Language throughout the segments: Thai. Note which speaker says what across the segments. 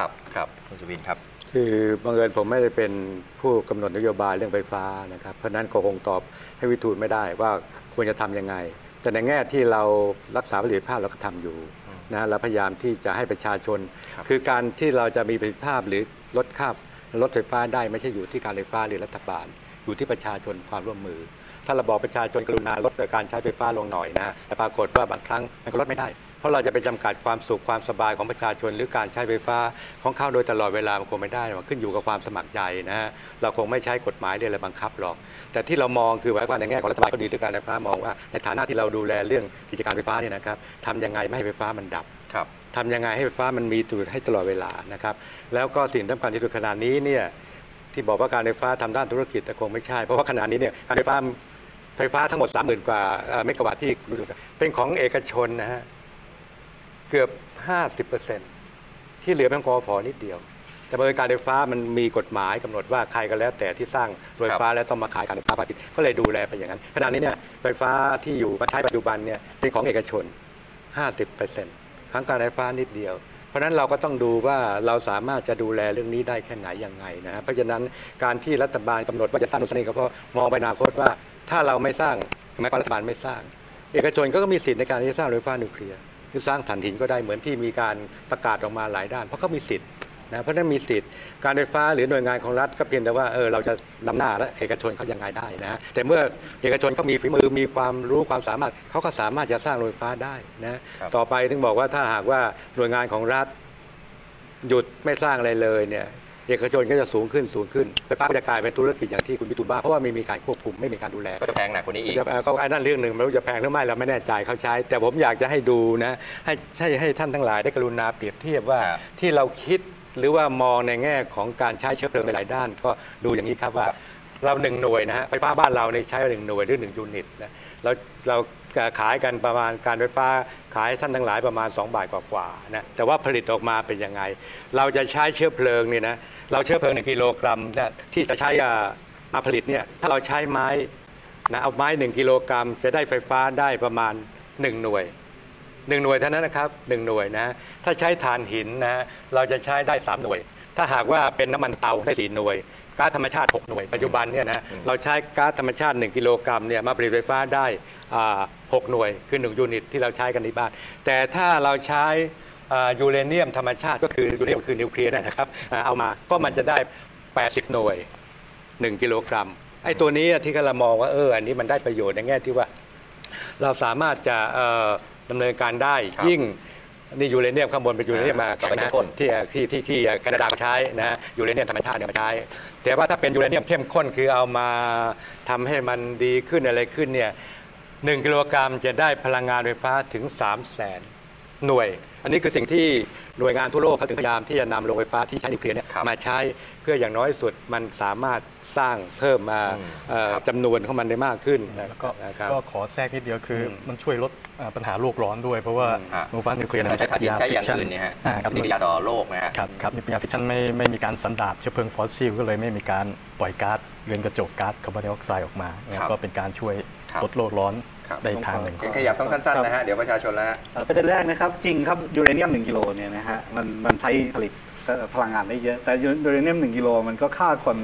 Speaker 1: ครับครับคุณสุวินครับ
Speaker 2: คือบังเอิญผมไม่ได้เป็นผู้กำหนดนโยบายเรื่องไฟฟ้านะครับ เพราะฉะนั้นก็คงตอบให้วิทูลไม่ได้ว่าควรจะทำยังไง แต่ในแง่ที่เรารักษาประสิทธิภาพเราก็ทำอยู่นะเราพยายามที่จะให้ประชาชน
Speaker 1: ครับ
Speaker 2: คือการที่เราจะมีประสิทธิภาพหรือลดค่าลดไฟฟ้าได้ไม่ใช่อยู่ที่การไฟฟ้าหรือรัฐบาล อยู่ที่ประชาชนความร่วมมือ ถ้าเราบอกประชาชนกรุณาลดการใช้ไฟฟ้าลงหน่อยนะแต่ปรากฏว่าบางครั้งมันก็ลดไม่ได้ เพราะเราจะไปจำกัดความสุขความสบายของประชาชน หรือการใช้ไฟฟ้าของเขาโดยตลอดเวลามันคงไม่ได้ขึ้นอยู่กับความสมัครใจนะฮะเราคงไม่ใช้กฎหมายเรื่องอะไรบังคับหรอก แต่ที่เรามองคือว่าในแง่ของรัฐบาลก็ดีหรือการไฟฟ้ามองว่า ในฐานะที่เราดูแลเรื่องกิจการไฟฟ้าเนี่ยนะครับทำยังไงไม่ให้ไฟฟ้ามันดับ
Speaker 1: ครับ
Speaker 2: ทำยังไงให้ไฟฟ้ามันมีอยู่ให้ตลอดเวลานะครับแล้วก็สิ่งสำคัญที่สุดขนาดนี้เนี่ยที่บอกว่าการไฟฟ้าทำด้านธุรกิจแต่คงไม่ใช่ เพราะว่าขณะนี้เนี่ยการไฟฟ้า ไฟฟ้าทั้งหมด 30,000 กว่าเอ่อเมกะวัตต์ที่เป็นของเอกชนนะฮะเกือบ 50%ที่เหลือเป็นกอพอนิดเดียว แต่บริการไฟฟ้ามันมีกฎหมายกำหนดว่าใครก็แล้ว แต่ที่สร้างโรงไฟฟ้าแล้วต้องมาขายการไฟฟ้าพาณิชย์ก็เลยดูแลไปอย่างนั้นขณะนี้เนี่ยไฟฟ้าที่อยู่มาใช้ปัจจุบันเนี่ยเป็นของเอกชน 50%ทั้งการไฟฟ้านิดเดียวเพราะนั้นเราก็ต้องดูว่าเราสามารถจะดูแลเรื่องนี้ได้แค่ไหนยังไงนะฮะเพราะฉะนั้นการที่รัฐบาลกำหนดว่าจะสร้างโน่นสางนี่ก็เพราะมองไปอนาคตว่า ถ้าเราไม่สร้างหมายความว่ารัฐบาลไม่สร้าง เอกชนก็มีสิทธิ์ในการที่จะสร้างโรงไฟฟ้านิวเคลียร์หรือสร้างถ่านหินก็ได้เหมือนที่มีการประกาศออกมาหลายด้าน เพราะเขามีสิทธิ์นะเพราะฉะนั้นมีสิทธิ์การไฟฟ้าหรือหน่วยงานของรัฐก็เพียงแต่ว่าเออเราจะนำหน้าและเอกชนเขายังไงได้นะแต่เมื่อเอกชนเขามีฝีมือมีความรู้ความสามารถเขาก็สามารถจะสร้างโรงไฟฟ้าได้นะครับต่อไปถึงบอกว่าถ้าหากว่าหน่วยงานของรัฐหยุดไม่สร้างอะไรเลยเนี่ย เอกชนก็จะสูงขึ้นสูงขึ้นไฟฟ้าก็จะกลายเป็นธุรกิจอย่างที่คุณพิทูลบ้าเพราะว่าไม่มีการควบคุมไม่มีการดูแล
Speaker 1: ก็จะแพงหนักกว่านี้อีก
Speaker 2: จะเอ่อก็ไอ้นั่นเรื่องหนึ่งไม่รู้จะแพงหรือไม่เราไม่แน่ใจเขาใช้ แต่ผมอยากจะให้ดูนะให้ให้ให้ท่านทั้งหลายได้กรุณาเปรียบเทียบว่า
Speaker 1: ครับ
Speaker 2: ที่เราคิดหรือว่ามองในแง่ของการใช้เชื้อเพลิงในหลายด้าน ก็ดูอย่างนี้ครับว่าเราหนึ่งหน่วยนะฮะไฟฟ้าบ้านเราในยใช้หนึ่งหน่วยหรือหนึ่งยูนิตนะเราเรา ขายกันประมาณการไฟฟ้าขายท่านทั้งหลายประมาณ 2 บาทกว่าๆนะแต่ว่าผลิตออกมาเป็นยังไง เราจะใช้เชื้อเพลิงนี่นะเราเชื้อเพลิงหนึ่งกิโลกรัมเนี่ยที่จะใช้อามาผลิตเนี่ยถ้าเราใช้ไม้นะเอาไม้หนึ่งกิโลกรัม จะได้ไฟฟ้าได้ประมาณ 1 หน่วยหนึ่งหน่วยเท่านั้นนะครับหนึ่งหน่วยนะถ้าใช้ถ่านหินนะเราจะใช้ได้ 3 หน่วย ถ้าหากว่าเป็นน้ำมันเตาได้ 4 หน่วย ก๊าซธรรมชาติ 6 หน่วยปัจจุบันเนี่ยนะเราใช้ก๊าซธรรมชาติ 1 กิโลกรัมเนี่ยมาผลิตไฟฟ้าได้อ่า6หน่วยคือ 1 ยูนิตที่เราใช้กันในบ้าน แต่ถ้าเราใช้อ่ายูเรเนียมธรรมชาติก็คือยูเรเนียมคือนิวเคลียร์นะครับอ่าเอามาก็มันจะได้ 80 หน่วย 1 กิโลกรัมไอ้ตัวนี้ที่เรามองว่าเอออันนี้มันได้ประโยชน์ในแง่ที่ว่า เราสามารถจะเอ่อดำเนินการได้
Speaker 1: ครับ
Speaker 2: ยิ่ง นี่ยูเรเนียมข้างบนเป็นยูเรเนียมมา
Speaker 1: ต่อไป
Speaker 2: แข็ง
Speaker 1: เข้
Speaker 2: นะ
Speaker 1: มข้น
Speaker 2: ที่ที่ที่ที่แคนาดาเขาใช้นะยูเรเนียมธรรมชาติเนี่ยมาใช้ แต่ว่าถ้าเป็นยูเรเนียมเข้มข้นคือเอามาทำให้มันดีขึ้นอะไรขึ้นเนี่ยหนึ่งกิโลกรัมจะได้พลังงานไฟฟ้าถึง 3 0 0แสนหน่วย อันนี้คือสิ่งที่ หน่วยงานทั่วโลกเขาถึงพยายามที่จะนำโรงไฟฟ้าที่ใช้นิวเคลียร์เนี่ย
Speaker 1: ครับ
Speaker 2: มาใช้เพื่ออย่างน้อยสุดมันสามารถสร้างเพิ่มมาเอ่อจำนวนของมันได้มากขึ้นนะ
Speaker 3: แล้วก็
Speaker 2: นะครับ
Speaker 3: ก็ขอแทรกนิดเดียวคืออมันช่วยลดอ่าปัญหาโลกร้อนด้วยเพราะว่า
Speaker 1: ฮะ
Speaker 3: โรงไฟฟ้านิวเคลียร์
Speaker 1: ไม่ใช่ถ่านหินใช้อย่าง
Speaker 3: ฟิชชั่
Speaker 1: อื่นเนี่ยฮะ
Speaker 3: อ่าครับ
Speaker 1: นี่คือยาต่อโรคนะฮะ
Speaker 3: ครับครับนิวเคลียร์ฟิชชั่นไม่ไม่มีการสันดาบเชื้อเพลิงฟอสซิลก็เลยไม่มีการปล่อยก๊าซเรือนกระจกก๊าซคาร์บอนไดออกไซด์ออกมาเนี่ย
Speaker 1: ครับ
Speaker 3: ก็เป็นการช่วย
Speaker 1: ครับ
Speaker 3: ลดโลกร้อน
Speaker 1: ครับ
Speaker 3: ได้ทางหนึ่ง
Speaker 1: ขยับต้องสั้นๆนะฮะเดี๋ยวประชาชนแล้วฮะ
Speaker 4: เอ่อประเด็นแรกนะครับจริงครับยูเรเนียม1กิโลเนี่ยนะฮะมันมันใช้ผลิตพลังงานได้เยอะ แต่ยูเรเนียม1กิโลมันก็ฆ่าคน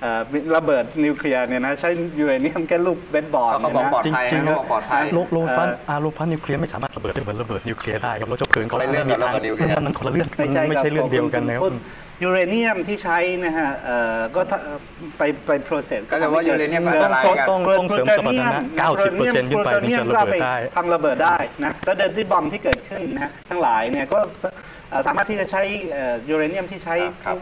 Speaker 4: เอ่อระเบิดนิวเคลียร์เนี่ยนะใช้ยูเรเนียมแค่ลูกเบสบอล
Speaker 1: เขาบอกปลอด
Speaker 4: เนี่ยนะ
Speaker 1: ภัย
Speaker 3: จริงๆ
Speaker 1: เขาบอกปลอดภัย
Speaker 3: โลกโลกฟ้าอ่าโลกฟ้านิวเคลียร์ไม่สามารถระเบิดได้เหมือนระเบิดนิวเคลียร์ได้ครับรถเชื้อเพลิงก็
Speaker 1: คนละเรื่อง
Speaker 3: ไม่มี
Speaker 1: กับ
Speaker 3: ทาง
Speaker 1: ระเบิดนิวเคลียร์
Speaker 3: มันมันคนละเรื่อง
Speaker 4: ไม่ใช่
Speaker 3: ไม่
Speaker 4: ครับ
Speaker 3: ใช่เรื่องเดียวกันนะ
Speaker 4: พูด ยูเรเนียมที่ใช้นะฮะเอ่อก็ถ้าไปไป process
Speaker 1: ก็จะว่ายูเรเนียมก็อันตราย
Speaker 3: ต้องต้องเสริมสมรรถนะ90%ขึ้นไปถึงจะระเบิดได้
Speaker 4: ทำระเบิดได้นะแล้วเดินที่บอมที่เกิดขึ้นนะฮะทั้งหลายเนี่ยก็เอ่อสามารถที่จะใช้เอ่อยูเรเนียมที่ใช้
Speaker 1: ครับ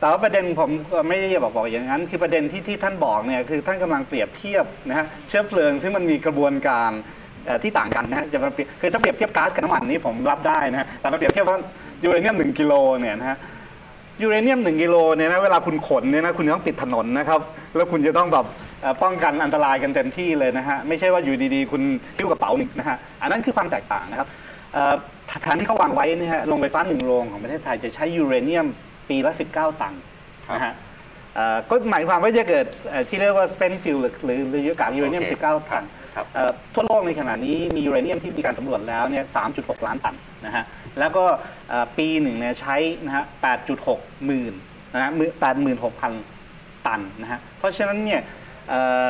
Speaker 4: แต่ว่าประเด็นผมก็ไม่ได้บอกบอกอย่างนั้น คือประเด็นที่ที่ท่านบอกเนี่ยคือท่านกำลังเปรียบเทียบนะฮะเชื้อเพลิงซึ่งมันมีกระบวนการเอ่อที่ต่างกันนะฮะจะมาเปรียบคือถ้าเปรียบเทียบก๊าซกับน้ำมันนี่ผมรับได้นะฮะแต่มาเปรียบเทียบว่ายูเรเนียมหนึ่งกิโลเนี่ยนะฮะ ยูเรเนียม1กิโลเนี่ยนะเวลาคุณขนเนี่ยนะคุณต้องปิดถนนนะครับ แล้วคุณจะต้องแบบป้องกันอันตรายกันเต็มที่เลยนะฮะไม่ใช่ว่าอยู่ดีๆ คุณหิ้วกระเป๋าหนึ่งนะฮะอันนั้นคือความแตกต่างนะครับเอ่อแผนที่เขาวางไว้นี่ฮะโรงไฟฟ้าหนึ่งโรงของประเทศไทยจะใช้ยูเรเนียมปีละ 19 ตันนะฮะ ก็หมายความว่าจะเกิดเอ่อที่เรียกว่า spent fuel หรือหรือหรืออากาศยูเรเนียม
Speaker 1: โอเค
Speaker 4: 19 ตัน
Speaker 1: ครับ
Speaker 4: เอ่อทั่วโลกในขณะนี้มียูเรเนียมที่มีการสำรวจแล้วเนี่ย 3.6 ล้านตันนะฮะ แล้วก็เอ่อปีหนึ่งเนี่ยใช้นะฮะ 8.6 หมื่นนะฮะ 86,000 ตันนะฮะ เพราะฉะนั้นเนี่ยเอ่อ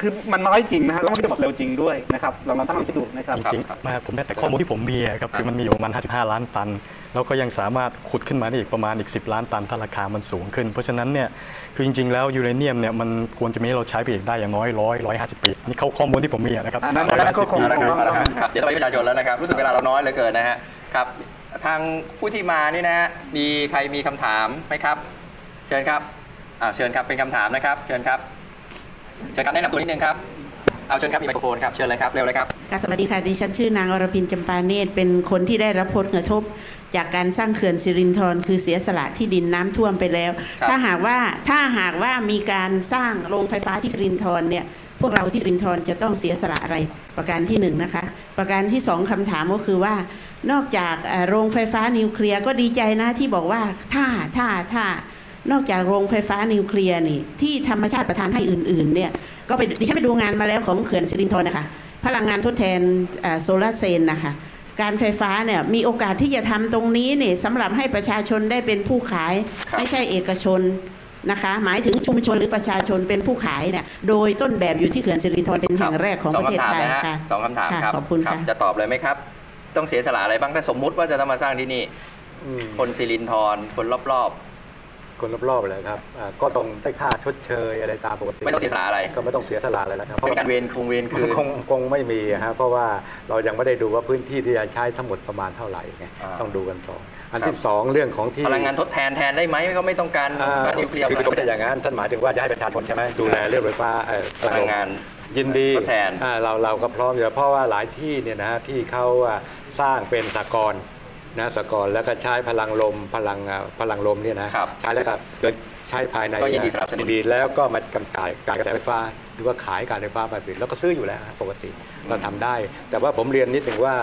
Speaker 4: คือมันน้อยจริงนะฮะแล้วมันก็จะหมดเร็วจริงด้วยนะครับลองมาตั้งลองคิดดูนะครับ
Speaker 3: จริงๆมากผมได้แต่ข้อมูลที่ผมมีอะครับคือมันมีอยู่ประมาณ 55 ล้านตัน แล้วก็ยังสามารถขุดขึ้นมาได้อีกประมาณอีก 10 ล้านตันถ้าราคามันสูงขึ้น เพราะฉะนั้นเนี่ยคือจริง ๆ แล้วยูเรเนียมเนี่ยมันควรจะมีให้เราใช้ไปอีกได้อย่างน้อยร้อยร้อยห้าสิบปีนี่เขาข้อมูลที่ผมมีอะนะครับ
Speaker 4: อันนั้น
Speaker 3: ร้อยห้าสิบ
Speaker 4: ก็คง
Speaker 3: ปี
Speaker 1: เอาละครับ
Speaker 4: ต้อง
Speaker 1: เอาละครับครับเดี๋ยวเราไปประชาชนแล้วนะครับรู้สึกเวลาเราน้อยเหลือเกินนะฮะครับทางผู้ที่มานี่นะฮะมีใครมีคำถามไหมครับ เชิญครับอ่าเชิญครับเป็นคำถามนะครับ เชิญครับ เชิญครับแนะนำตัวนิดนึงครับ เอาเชิญครับมีไมโครโฟนครับ เชิญเลยครับ เร็วเลยครับ
Speaker 5: ค่ะสวัสดีค่ะดิฉันชื่อนางอรพินจำปาเนตรเป็นคนที่ได้รับผลกระทบ จากการสร้างเขื่อนสิรินธรคือเสียสละที่ดินน้ำท่วมไปแล้ว
Speaker 1: ครับ
Speaker 5: ถ้าหากว่าถ้าหากว่ามีการสร้างโรงไฟฟ้าที่สิรินธรเนี่ยพวกเราที่สิรินธรจะต้องเสียสละอะไรประการที่หนึ่งนะคะ ประการที่สองคำถามก็คือว่า นอกจากเอ่อโรงไฟฟ้านิวเคลียร์ก็ดีใจนะที่บอกว่าถ้าถ้าถ้า นอกจากโรงไฟฟ้านิวเคลียร์นี่ที่ธรรมชาติประทานให้อื่นๆเนี่ยก็ไปดิฉันไปดูงานมาแล้วของเขื่อนสิรินธรนะคะพลังงานทดแทนโซลาร์เซลล์นะคะการไฟฟ้าเนี่ยมีโอกาสที่จะทำตรงนี้เนี่ยสำหรับให้ประชาชนได้เป็นผู้ขาย
Speaker 1: ครับ
Speaker 5: ไม่ใช่เอกชนนะคะหมายถึงชุมชนหรือประชาชนเป็นผู้ขายเนี่ยโดยต้นแบบอยู่ที่เขื่อนสิรินธรเป็นแห่งแรกของประเทศไทย
Speaker 1: สองคำถามนะฮะ
Speaker 5: ค่ะ
Speaker 1: สองคำถาม
Speaker 5: ค่ะ
Speaker 1: ครับ
Speaker 5: ขอบคุณ
Speaker 1: รั
Speaker 5: ค่ะ
Speaker 1: จะตอบเลยไหมครับ ต้องเสียสละอะไรบ้างถ้าสมมุติว่าจะต้องมาสร้างที่นี่
Speaker 2: อืม
Speaker 1: คนสิรินทรคนรอบ
Speaker 2: คนรอบๆเลยครับอ่าก็ต้องได้ค่าชดเชยอะไรตามปกติ
Speaker 1: ๆไม่ต้องเสียสละอะไร
Speaker 2: ก็ไม่ต้องเสียสละอะไรแล้วครับเพ
Speaker 1: เป็น
Speaker 2: ราะ
Speaker 1: การเวรคงเวรคืน
Speaker 2: คงคงไม่มีอะฮะเพราะว่าเรายังไม่ได้ดูว่าพื้นที่ที่จะใช้ทั้งหมดประมาณเท่าไหร่ไง
Speaker 1: อ่า
Speaker 2: ต้องดูกันต่ออัน
Speaker 1: ครับ
Speaker 2: ที่สองเรื่องของที่
Speaker 1: พลังงานทดแทนแทนได้ไหมก็ไม่ต้องการ
Speaker 2: อ่า
Speaker 1: บ้านนิวเคลียร์
Speaker 2: คือผมจะอย่างนั้นท่านหมายถึงว่าจะให้ประชาชนใช่ไหมดูแลเรื่องไฟฟ้าเอ่อ
Speaker 1: พลังงาน
Speaker 2: ยินดี
Speaker 1: ทดแทน
Speaker 2: อ่าเราเราก็พร้อมอยู่แล้วเพราะว่าหลายที่เนี่ยนะฮะที่เขาอะสร้างเป็นสากล นะสากลแล้วก็ใช้พลังลมพลังอะพลังลมเนี่ยนะครับใช้แล้วครับโดยใช้ภายใน
Speaker 1: ก็ยินดีสนับสนุน
Speaker 2: ยินดีแล้วก็มากำจ่ายการกระแสไฟฟ้าหรือว่าขายการไฟฟ้าไปปิดแล้วก็ซื้ออยู่แล้วฮะปกติเราทำได้ แต่ว่าผมเรียนนิดหนึ่งว่า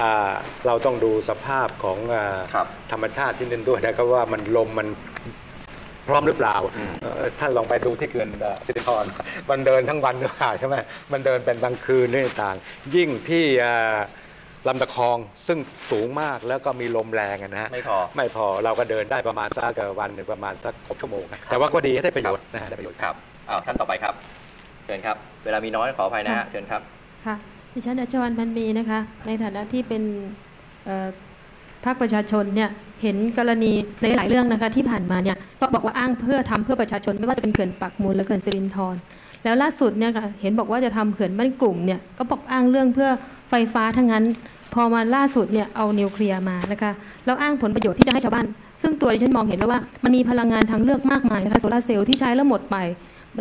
Speaker 2: อ่าเราต้องดูสภาพของอ่า
Speaker 1: ครับ
Speaker 2: ธรรมชาติที่นั่นด้วยนะครับว่ามันลมมันพร้อมหรือเปล่าเอ่อท่านลองไปดูที่เขื่อนเอ่อสิรินธรมันเดินทั้งวันหรือเปล่าใช่ไหมมันเดินเป็นบางคืนนี่ต่าง ยิ่งที่เอ่อ ลำตะคองซึ่งสูงมากแล้วก็มีลมแรงอะนะฮะ
Speaker 1: ไม่พอ
Speaker 2: ไม่พอเราก็เดินได้ประมาณสักวันหนึ่งประมาณสักหกชั่วโมงนะแต่ว่าก็ดีให้ได้ประโยชน์นะฮะได้ประโยชน์
Speaker 1: ครับอ้าวท่านต่อไปครับ เชิญครับ เวลามีน้อยขออภัยนะฮะ
Speaker 6: ค่ะ
Speaker 1: เชิญครับ
Speaker 6: ค่ะดิฉันอัชวันพันมีนะคะ ในฐานะที่เป็นเอ่อภาคประชาชนเนี่ยเห็นกรณีในหลายเรื่องนะคะที่ผ่านมาเนี่ยก็บอกว่าอ้างเพื่อทำเพื่อประชาชนไม่ว่าจะเป็นเขื่อนปากมูลและเขื่อนสิรินธรแล้วล่าสุดเนี่ยค่ะเห็นบอกว่าจะทำเขื่อนบ้านกลุ่มเนี่ยก็บอกอ้างเรื่องเพื่อไฟฟ้าทั้งนั้น พอมาล่าสุดเนี่ยเอานิวเคลียร์มานะคะแล้วอ้างผลประโยชน์ที่จะให้ชาวบ้าน ซึ่งตัวดิฉันมองเห็นแล้วว่ามันมีพลังงานทางเลือกมากมายนะคะโซลาเซลล์ที่ใช้แล้วหมดไป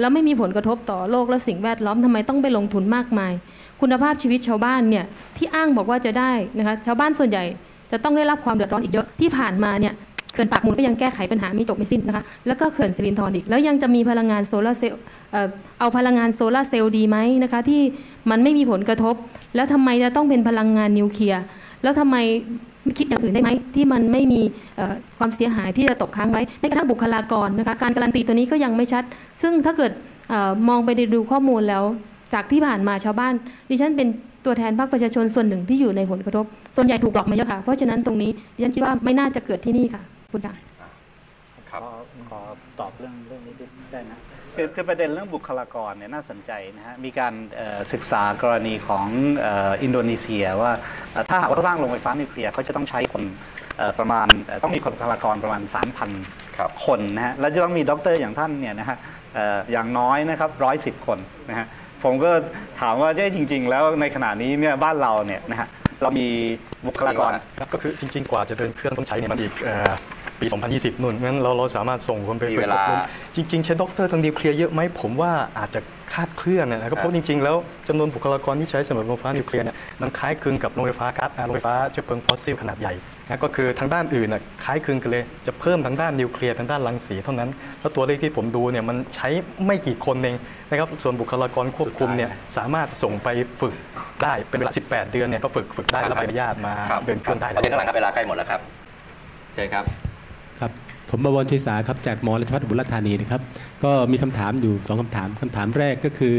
Speaker 6: แล้วไม่มีผลกระทบต่อโลกและสิ่งแวดล้อมทำไมต้องไปลงทุนมากมาย คุณภาพชีวิตชาวบ้านเนี่ยที่อ้างบอกว่าจะได้นะคะชาวบ้านส่วนใหญ่จะต้องได้รับความเดือดร้อนอีกเยอะที่ผ่านมาเนี่ยเขื่อนปากมูลก็ยังแก้ไขปัญหาไม่จบไม่สิ้นนะคะแล้วก็เขื่อนสิรินธรอีก แล้วยังจะมีพลังงานโซลาเซลล์เอ่อเอาพลังงานโซลาเซลล์ดีไหมนะคะที่มันไม่มีผลกระทบ แล้วทำไมจะต้องเป็นพลังงานนิวเคลียร์แล้วทำไมไม่คิดอย่างอื่นได้ไหมที่มันไม่มีความเสียหายที่จะตกค้างไว้แม้กระทั่งบุคลากรนะคะการการันตีตัวนี้ก็ยังไม่ชัด ซึ่งถ้าเกิดออมองไปดูข้อมูลแล้ว จากที่ผ่านมาชาวบ้าน ดิฉันเป็นตัวแทนภาคประชาชนส่วนหนึ่งที่อยู่ในผลกระทบ ส่วนใหญ่ถูกหลอกมาเยอะค่ะ เพราะฉะนั้นตรงนี้ดิฉันคิดว่าไม่น่าจะเกิดที่นี่ค่ะ คุณค่ะ
Speaker 1: ครับ
Speaker 4: ขอตอบเรื่องเรื่องนี้ด้นะ คือคือประเด็นเรื่องบุคลากรเนี่ยน่าสนใจนะฮะ มีการเอ่อศึกษากรณีของเอ่ออินโดนีเซียว่าเอ่อถ้าหากว่าสร้างโรงไฟฟ้านิวเคลียร์เขาจะต้องใช้คนเอ่อประมาณเอ่อต้องมีคนบุคลากรประมาณ 3,000
Speaker 1: ครับ
Speaker 4: คนนะฮะ แล้วจะต้องมีด็อกเตอร์อย่างท่านเนี่ยนะฮะเอ่ออย่างน้อยนะครับร้อยสิบคนนะฮะ ผมก็ถามว่าเจ๊จริง ๆ แล้วในขณะนี้เนี่ยบ้านเราเนี่ยนะฮะเรามีบุคลากร
Speaker 3: ครับก็คือจริง ๆ กว่าจะเดินเครื่องต้องใช้เนี่ยมันอีกเอ่อ ปี 2020นู่นงั้นเราเราสามารถส่งคนไป
Speaker 1: มี
Speaker 3: ฝึก
Speaker 1: เวลา
Speaker 3: อบรมจริง ๆ ใช้ด็อกเตอร์ทางนิวเคลียร์เยอะไหมผมว่าอาจจะคาดเคลื่อนนะครับเพราะจริง ๆ แล้วจำนวนบุคลากรที่ใช้สำหรับโรงไฟฟ้านิวเคลียร์เนี่ยมันคล้ายคลึงกับโรงไฟฟ้าก๊าซอ่าโรงไฟฟ้าเชื้อเพลิงฟอสซิลขนาดใหญ่นะก็คือทางด้านอื่นน่ะคล้ายคลึงกันเลยจะเพิ่มทางด้านนิวเคลียร์ทางด้านรังสีเท่านั้น แล้วตัวเลขที่ผมดูเนี่ยมันใช้ไม่กี่คนเองนะครับส่วนบุคลากรควบคุมเนี่ยสามารถส่งไปฝึกได้เป็นเวลา 18 เดือนเนี่ยก็ฝึกฝึกได้รับใบอนุญาตมา
Speaker 1: ครับ
Speaker 3: เดินเครื่องได้
Speaker 1: ประเด็นข้างหลังครับเวลาใกล้หมดแล้วครับเชิญครับ
Speaker 7: ครับผมบวรชัยสาครับจากมอราชพัฒบุรีธานีนะครับ ก็มีคำถามอยู่สองคำถามคำถามแรกก็คือ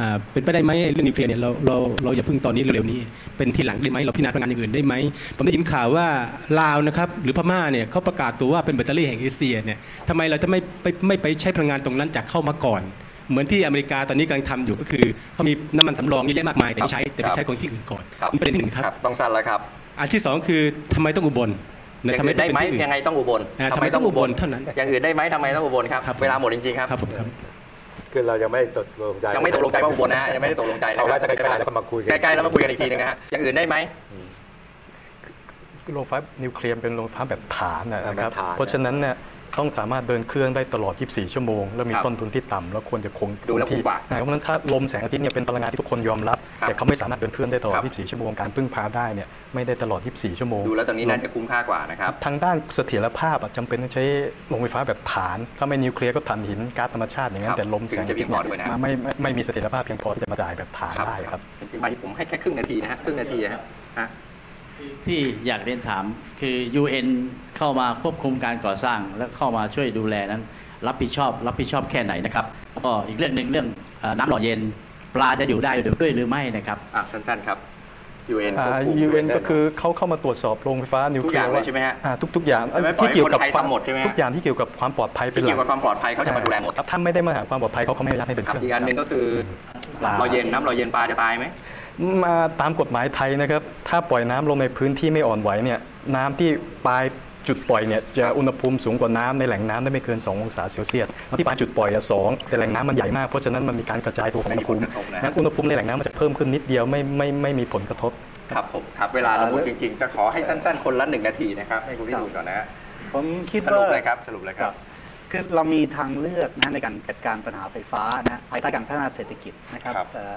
Speaker 7: อ่าเป็นไปได้ไหมเรื่องนิวเคลียร์เนี่ยเราเราเราอย่าเพิ่งตอนนี้เร็วๆนี้ เป็นทีหลังได้ไหมเราพิจารณาพลังงานอย่างอื่นได้ไหมผมได้ยินข่าวว่าลาวนะครับหรือพม่าเนี่ยเขาประกาศตัวว่าเป็นแบตเตอรี่แห่งเอเชียเนี่ยทำไมเราจะไม่ไปไม่ไปใช้พลังงานตรงนั้นจากเข้ามาก่อน เหมือนที่อเมริกาตอนนี้กำลังทำอยู่ก็คือเขามีน้ำมันสำรองเยอะแยะมากมายแต่ไม่ใช้แต่ไปใช้ของที่อื่นก่อน
Speaker 1: ครับ
Speaker 7: นี่ประเด็นที่หนึ่งครับ
Speaker 1: ครับต้องสั้นแล้วครับ
Speaker 7: อันที่สองคือทำไมต้องอุบล
Speaker 1: อ
Speaker 7: นะ
Speaker 1: ย่าง
Speaker 7: ทำไม
Speaker 1: อื่นได้ไหม
Speaker 7: เป็นที่อื่น
Speaker 1: ยังไงต้องอุบล
Speaker 7: อ่าทำไมต้องอุบลเท่านั้น
Speaker 1: อย่างอื่นได้ไหมทำไมต้องอุบลครับ
Speaker 7: ครับผม
Speaker 1: เวลาหมดจริงๆครับ
Speaker 7: ครับผมครับ
Speaker 2: คือเรายังไม่ตกลงใจ
Speaker 1: ยังไม่ตกลงใจว่าอุบลนะฮะยังไม่ได้ตกลงใจนะ
Speaker 2: เอา
Speaker 1: ค
Speaker 2: ไว้
Speaker 1: รับ
Speaker 2: ใกล้ๆแล้วก็มาคุยกัน
Speaker 1: ใกล้ๆแล้วมาคุยกันอีกทีหนึงนะฮะอย่างอื่นได้ไหม
Speaker 3: โรงไฟฟ้านิวเคลียร์เป็นโรงไฟฟ้าแบบฐานนะครับ
Speaker 2: แบบฐาน
Speaker 3: เพราะฉะนั้นเนี่ย ต้องสามารถเดินเครื่องได้ตลอด 24 ชั่วโมง แล้วมี
Speaker 1: ครับ
Speaker 3: ต้นทุนที่ต่ำแล้วควรจะคง
Speaker 1: ดูแล้ว
Speaker 3: ที่
Speaker 1: คุ้มกว่า
Speaker 3: อ่เพราะฉะนั้นถ้าลมแสงอาทิตย์เนี่ยเป็นพลังงานที่ทุกคนยอมรับ
Speaker 1: ครับ
Speaker 3: แต่เขาไม่สามารถเดินเครื่องได้ตลอด
Speaker 1: ครับ
Speaker 3: 24 ชั่วโมง การพึ่งพาได้เนี่ยไม่ได้ตลอด 24 ชั่วโมง
Speaker 1: ดูแล้วตอนนี้น่าจะคุ้มค่ากว่านะครับ
Speaker 3: ทางด้านเสถียรภาพอะจำเป็นต้องใช้โรงไฟฟ้าแบบฐาน ถ้าไม่นิวเคลียร์ก็ถ่านหินก๊าซธรรมชาติอย่างนั้
Speaker 1: ครั
Speaker 3: น
Speaker 1: บ
Speaker 3: แต่ลมแสง
Speaker 1: ถึงจะเพียงพอด้วยนะ
Speaker 3: ไม่ไม่ไม่มีเสถียรภาพเพียงพอที่จะมาจ่ายแบบฐานได้ครับ
Speaker 1: เป็นปีใหม่ที่ผมให้แค่ครึ่งนาทีนะฮะครึ่งนาทีนะฮะฮะ
Speaker 8: ที่อยากเรียนถามคือ UN เข้ามาควบคุมการก่อสร้าง และเข้ามาช่วยดูแลนั้น รับผิดชอบ รับผิดชอบแค่ไหนนะครับแล้วก็อีกเรื่องหนึ่งเรื่องเอ่อน้ำหล่อเย็น ปลาจะอยู่ได้ด้วยหรือไม่นะครับ
Speaker 1: อะสั้นๆครับ UN
Speaker 3: อ่า
Speaker 1: ควบคุม
Speaker 3: UN ก็คือเขาเข้ามาตรวจสอบโรงไฟฟ้านิวเคลียร์
Speaker 1: ทุกอย่างเลยใช่ไหมฮะ
Speaker 3: อ่าทุกๆอย่าง
Speaker 1: ใช่ไหมปล่อย
Speaker 3: ที่เกี่ยวกับ
Speaker 1: ให้คนไทยทำหมดใช่ไหมฮะ
Speaker 3: ทุกอย่างที่เกี่ยวกับความปลอดภัยเป็
Speaker 1: ที่
Speaker 3: นหลั
Speaker 1: เกี่ยวกับความปลอดภัยเขาจะมาดูแลหมด
Speaker 3: ครับถ้าไม่ได้มาตรฐานความปลอดภัยเขาเขาไม่อนุญาตให้เดิน
Speaker 1: ครับ
Speaker 3: เครื่อง
Speaker 1: อีกอันหนึ่งก็คือ
Speaker 3: ปลา
Speaker 1: เราเย็นน้ำเราเย็นปลาจะตายไหม
Speaker 3: มาตามกฎหมายไทยนะครับ ถ้าปล่อยน้ำลงในพื้นที่ไม่อ่อนไหวเนี่ยน้ำที่ปลายจุดปล่อยเนี่ยจะอุณหภูมิสูงกว่าน้ำในแหล่งน้ำได้ไม่เกิน 2 องศาเซลเซียสแล้วที่ปลายจุดปล่อยอะสองแต่แหล่งน้ำมันใหญ่มากเพราะฉะนั้นมันมีการกระจายตัวของอุณหภูมิ
Speaker 1: ไม่มีผลกระทบนะ
Speaker 3: งั้นอุณหภูมิในแหล่งน้ำมันจะเพิ่มขึ้นนิดเดียวไม่ไม่ไม่มีผลกระทบ
Speaker 1: ครับผมครับเวลาเราหมดจริงๆจะขอให้สั้นๆ คนละหนึ่งนาทีนะครับให้คุณพิบูลก่อนนะฮะ
Speaker 4: ผมคิด
Speaker 1: สรุป
Speaker 4: ว่า
Speaker 1: เลยครับสรุปเลยครับ
Speaker 4: คือเรามีทางเลือกนะในการจัดการปัญหาไฟฟ้านะภายใต้การพัฒนาเศรษฐกิจนะครับ
Speaker 1: ครับ
Speaker 4: เอ่อ